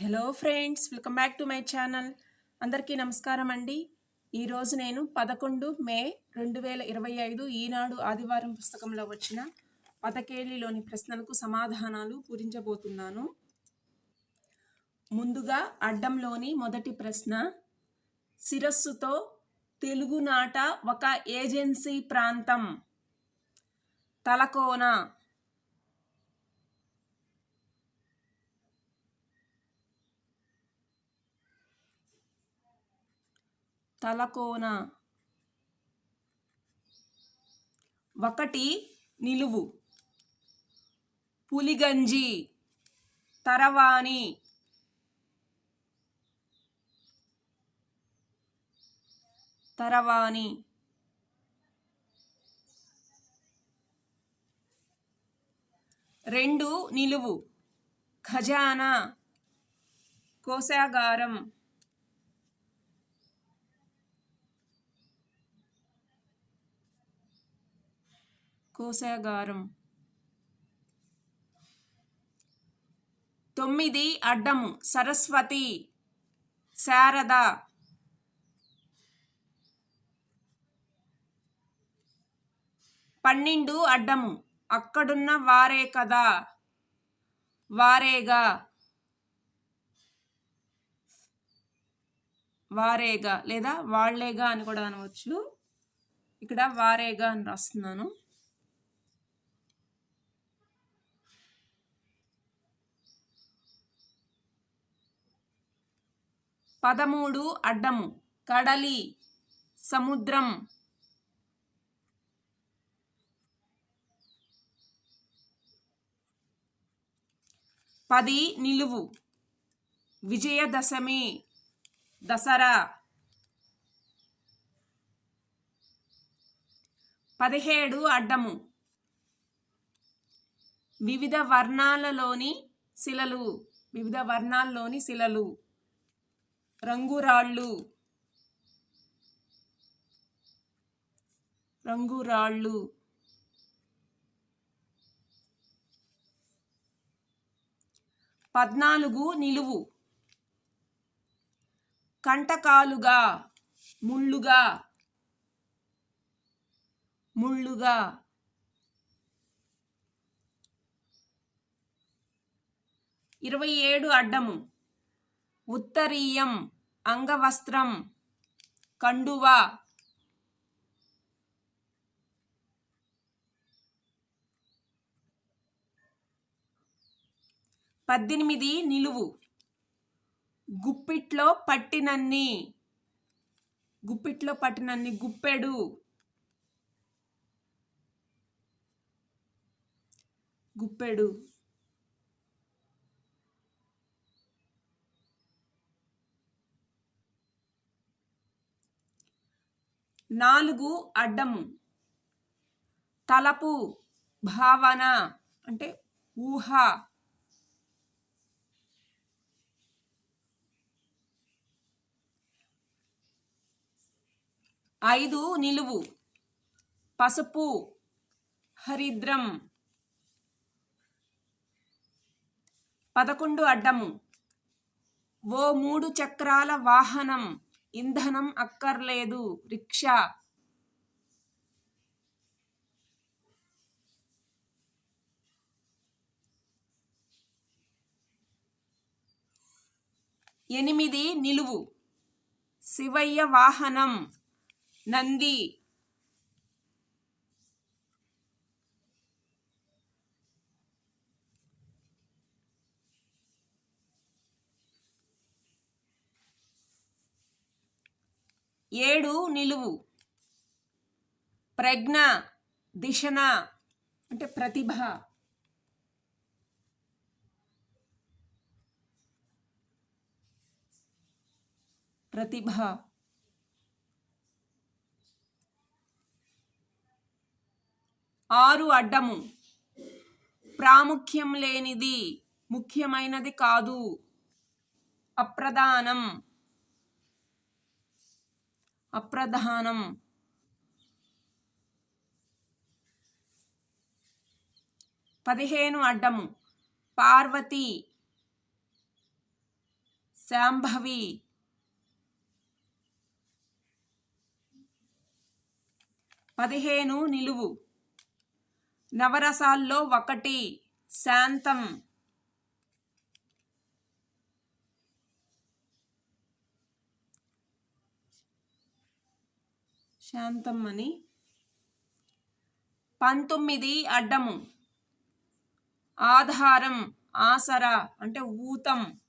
Hello friends welcome back to my channel. అందరికీ నమస్కారం అండి. ఈరోజు నేను పదకొండు మే రెండు వేల ఇరవై ఐదు ఈనాడు ఆదివారం పుస్తకంలో వచ్చిన పదకేలిలోని ప్రశ్నలకు సమాధానాలు పూరించబోతున్నాను. ముందుగా అడ్డంలోని మొదటి ప్రశ్న శిరస్సుతో తెలుగునాట ఒక ఏజెన్సీ ప్రాంతం తలకోన తలకోన. ఒకటి నిలువు. పులిగంజి తరవాణి. తరవాణి. రెండు నిలువు. ఖజానా. కోశాగారం. కోశాగారం. తొమ్మిది అడ్డము. సరస్వతి శారద. పన్నెండు అడ్డము. అక్కడున్న వారే కదా? వారేగా? వారేగా లేదా వాళ్ళేగా అని కూడా అనవచ్చు. ఇక్కడ వారేగా అని రాస్తున్నాను. పదమూడు అడ్డము కడలి సముద్రం. పది నిలువు విజయదశమి దసరా. పదిహేడు అడ్డము వివిధ వర్ణాలలోని శిలలు వివిధ వర్ణాల్లోని శిలలు. రంగురాళ్ళు. రంగురాళ్ళు. పద్నాలుగు నిలువు. కంటకాలుగా ముళ్ళుగా. ముళ్ళుగా. ఇరవై ఏడు అడ్డము. ఉత్తరీయం అంగవస్త్రం కండువ. పద్దెనిమిది నిలువు. గుప్పిట్లో పట్టినన్ని. గుప్పిట్లో పట్టినన్ని గుప్పెడు. గుప్పెడు. నాలుగు అడ్డము తలపు భావన అంటే ఊహ. ఐదు నిలువు. పసుపు. హరిద్రం. పదకొండు అడ్డము. ఓ మూడు చక్రాల వాహనం. ఇంధనం అక్కర్లేదు. రిక్షా. ఎనిమిది నిలువు. శివయ్య వాహనం. నంది. ఏడు నిలువు. ప్రజ్ఞ దిశన అంటే ప్రతిభ. ప్రతిభ. ఆరు అడ్డము. ప్రాముఖ్యం లేనిది ముఖ్యమైనది కాదు. అప్రధానం. అప్రధానం. పదిహేను అడ్డము. పార్వతి శాంభవి. పదిహేను నిలువు. నవరసాల్లో ఒకటి శాంతం. శాంతమ్మని. పంతొమ్మిది అడ్డము. ఆధారం ఆసరా అంటే ఊతం.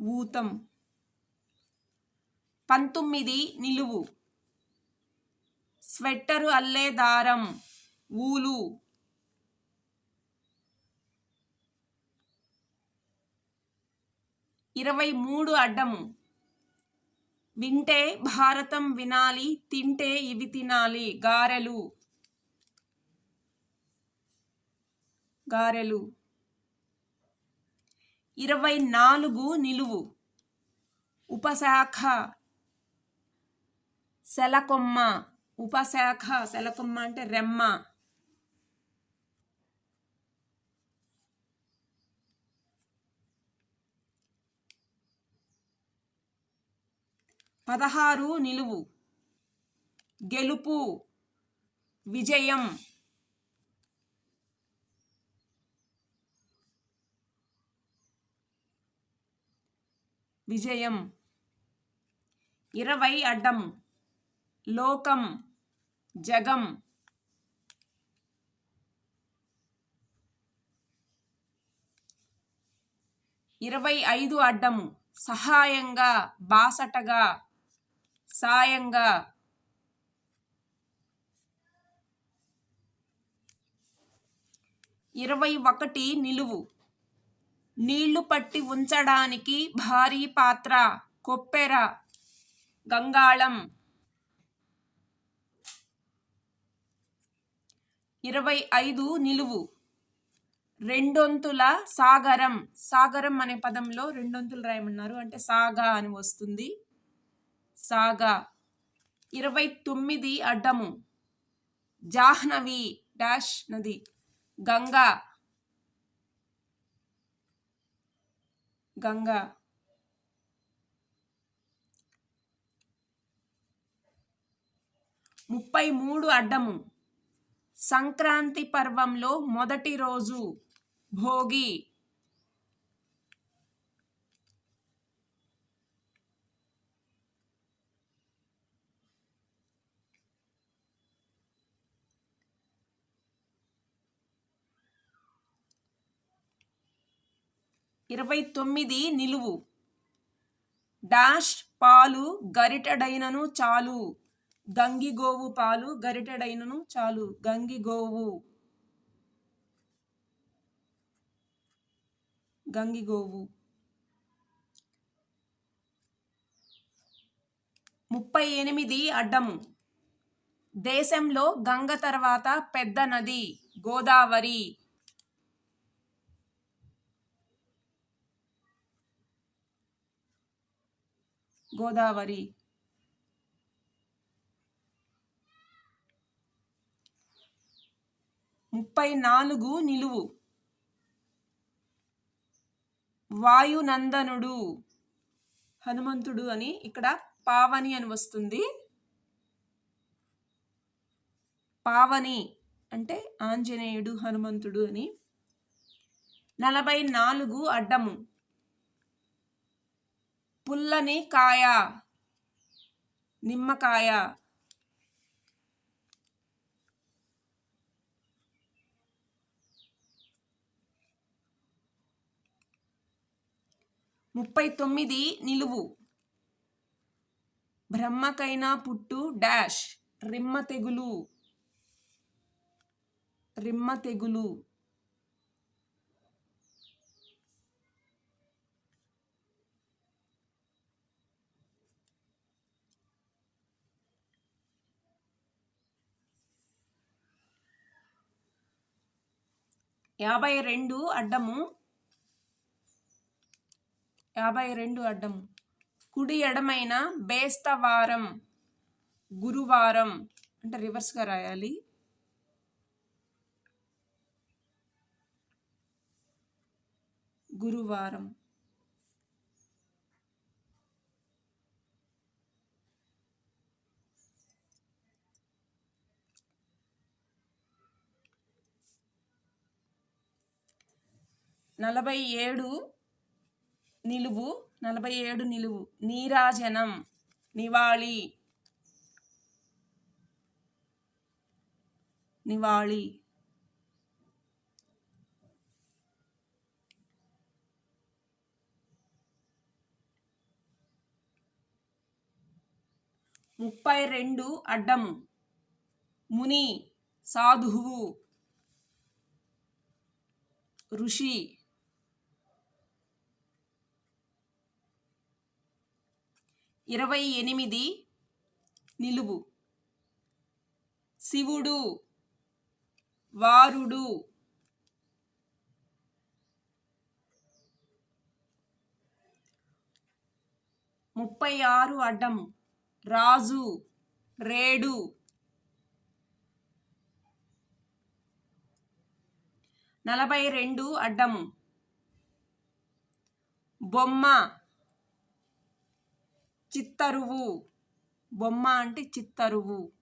ఊతం. పంతొమ్మిది నిలువు. స్వెట్టరు అల్లే దారం. ఊలు. ఇరవై మూడు అడ్డము. వింటే భారతం వినాలి తింటే ఇవి తినాలి. గారెలు. గారెలు. ఇరవై నాలుగు నిలువు. ఉపశాఖ. సెలకొమ్మ. ఉపశాఖ. సెలకొమ్మ అంటే రెమ్మ. పదహారు నిలువు. గెలుపు. విజయం. విజయం. ఇరవై అడ్డం. లోకం. జగం. ఇరవై ఐదు అడ్డము. సహాయంగా బాసటగా. సాయంగా. ఇరవై ఒకటి నిలువు. నీళ్ళు పట్టి ఉంచడానికి భారీ పాత్ర. కొప్పెర గంగాళం. ఇరవై ఐదు నిలువు. రెండొంతుల సాగరం. సాగరం అనే పదంలో రెండొంతులు రాయమన్నారు. అంటే సాగా అని వస్తుంది. సాగా ఇరవై తొమ్మిది అడ్డము. జాహ్నవి డాష్ నది. గంగా. గంగా. ముప్పై మూడు అడ్డము. సంక్రాంతి పర్వంలో మొదటి రోజు భోగి. ఇరవై తొమ్మిది నిలువు. డాష్ పాలు గరిటెడైనను చాలు. గంగిగోవు పాలు గరిటెడైనను చాలు. గంగిగోవు. గంగిగోవు. ముప్పై ఎనిమిది అడ్డము దేశంలో గంగ తర్వాత పెద్ద నది గోదావరి. గోదావరి. ముప్పై నాలుగు నిలువు. వాయునందనుడు. హనుమంతుడు అని ఇక్కడ పావని అని వస్తుంది. పావని అంటే ఆంజనేయుడు హనుమంతుడు అని. నలభై నాలుగు అడ్డము. పుల్లని కాయ నిమ్మకాయ ముప్పై తొమ్మిది నిలువు. బ్రహ్మకైనా పుట్టు డాష్ రిమ్మ తెగులు రిమ్మ తెగులు. యాభై రెండు అడ్డము. యాభై రెండు అడ్డము. కుడి ఎడమైన బేస్తవారం గురువారం అంటే రివర్స్గా రాయాలి. గురువారం. నలభై ఏడు నిలువు నలభై ఏడు నిలువు. నీరాజనం నివాళి. నివాళి. ముప్పై రెండు అడ్డము. ముని సాధువు. ఋషి. ఇరవై ఎనిమిది నిలువు. శివుడు వారుడు ముప్పై ఆరు అడ్డం. రాజు రేడు. నలభై రెండు అడ్డం. బొమ్మ చిత్తరువు. బొమ్మ అంటే చిత్తరువు.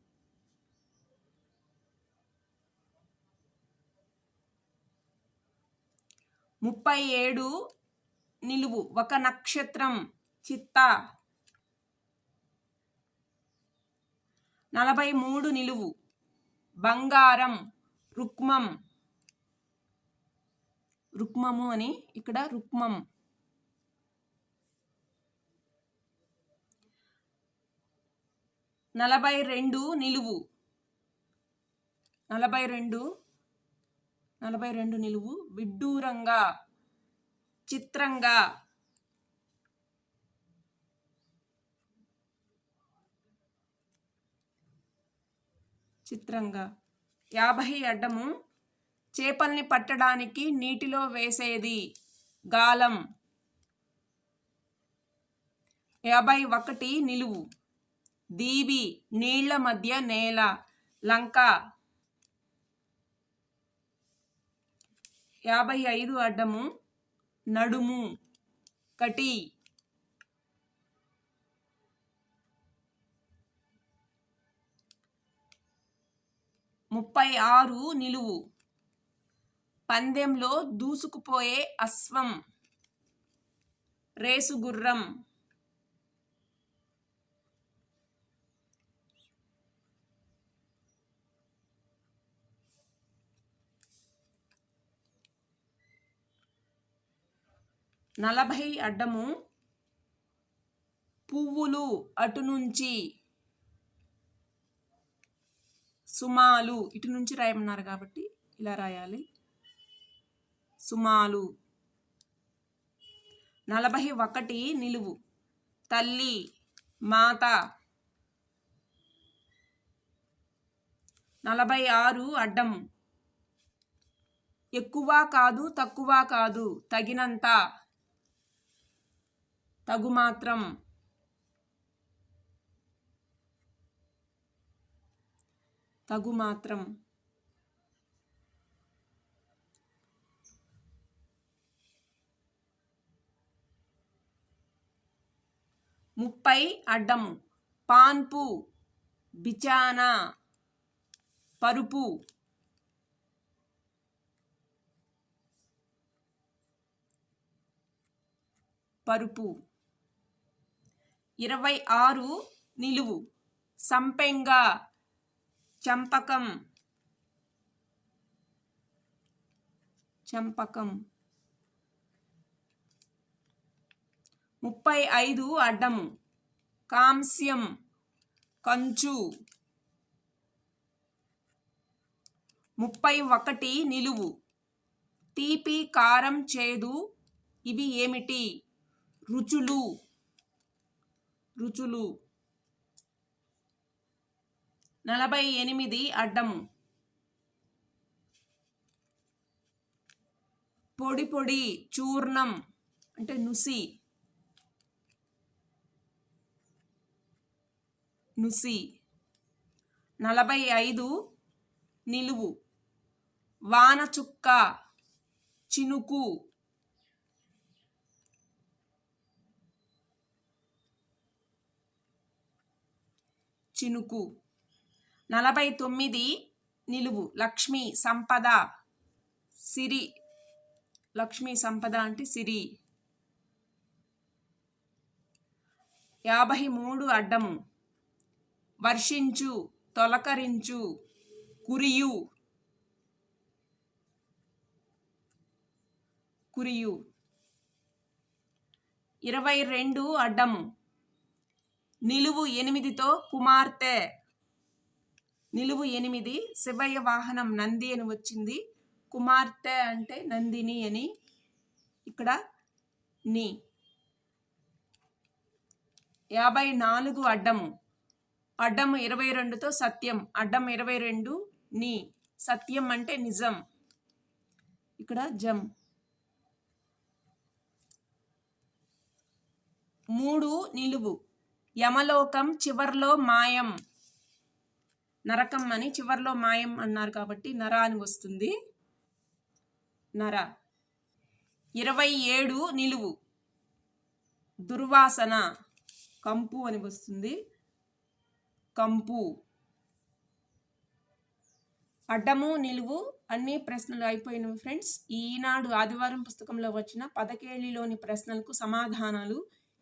ముప్పై ఏడు నిలువు ఒక నక్షత్రం చిత్త. నలభై మూడు నిలువు బంగారం రుక్మం. రుక్మము అని ఇక్కడ రుక్మం. నలభై రెండు నిలువు. నలభై రెండు నలభై రెండు నిలువు. విడ్డూరంగా చిత్రంగా. చిత్రంగా. యాభై అడ్డము చేపల్ని పట్టడానికి నీటిలో వేసేది. గాలం. యాభై ఒకటి నిలువు. దీవి నీళ్ళ మధ్య నేల లంక. యాభై ఐదు అడ్డము నడుము. కటి. ముప్పై ఆరు నిలువు. పందెంలో దూసుకుపోయే అశ్వం. రేసుగుర్రం నలభై అడ్డము పువ్వులు అటు నుంచి సుమాలు ఇటు నుంచి రాయమన్నారు కాబట్టి ఇలా రాయాలి. సుమాలు. నలభై ఒకటి నిలువు. తల్లి మాత. నలభై ఆరు అడ్డం ఎక్కువ కాదు తక్కువ కాదు తగినంత. తగు మాత్రం తగు మాత్రం ముప్పై అడ్డము పాన్పు బిచానా పరుపు. పరుపు. ఇరవై ఆరు నిలువు. సంపెంగ చంపకం. చంపకం. ముప్పై ఐదు అడ్డము. కాంస్యం కంచు. ముప్పై ఒకటి నిలువు. తీపి కారం చేదు. ఇవి ఏమిటి? రుచులు. రుచులు. నలభై ఎనిమిది అడ్డం. పొడి పొడి చూర్ణం అంటే నుసి. నుసి. నలభై ఐదు నిలువు. వాన చుక్క చినుకు. చినుకు. నలభై తొమ్మిది నిలువు. లక్ష్మి సంపద సిరి. లక్ష్మి సంపద అంటే సిరి. యాభై మూడు అడ్డము. వర్షించు తొలకరించు కురియు. కురియు. ఇరవై రెండు అడ్డము. నిలువు ఎనిమిదితో కుమార్తె. నిలువు ఎనిమిది శివయ్య వాహనం నంది అని వచ్చింది. కుమార్తె అంటే నందిని అని ఇక్కడ ని. యాభై నాలుగు అడ్డము. అడ్డము ఇరవై రెండుతో సత్యం. అడ్డం ఇరవై రెండు ని. సత్యం అంటే నిజం. ఇక్కడ జం. మూడు నిలువు. యమలోకం చివర్లో మాయం. నరకం అని చివర్లో మాయం అన్నారు కాబట్టి నర అని వస్తుంది. నర. ఇరవై ఏడు నిలువు. దుర్వాసన. కంపు అని వస్తుంది. కంపు. అడ్డము నిలువు అన్ని ప్రశ్నలు అయిపోయినవి ఫ్రెండ్స్. ఈనాడు ఆదివారం పుస్తకంలో వచ్చిన పదకేళిలోని ప్రశ్నలకు సమాధానాలు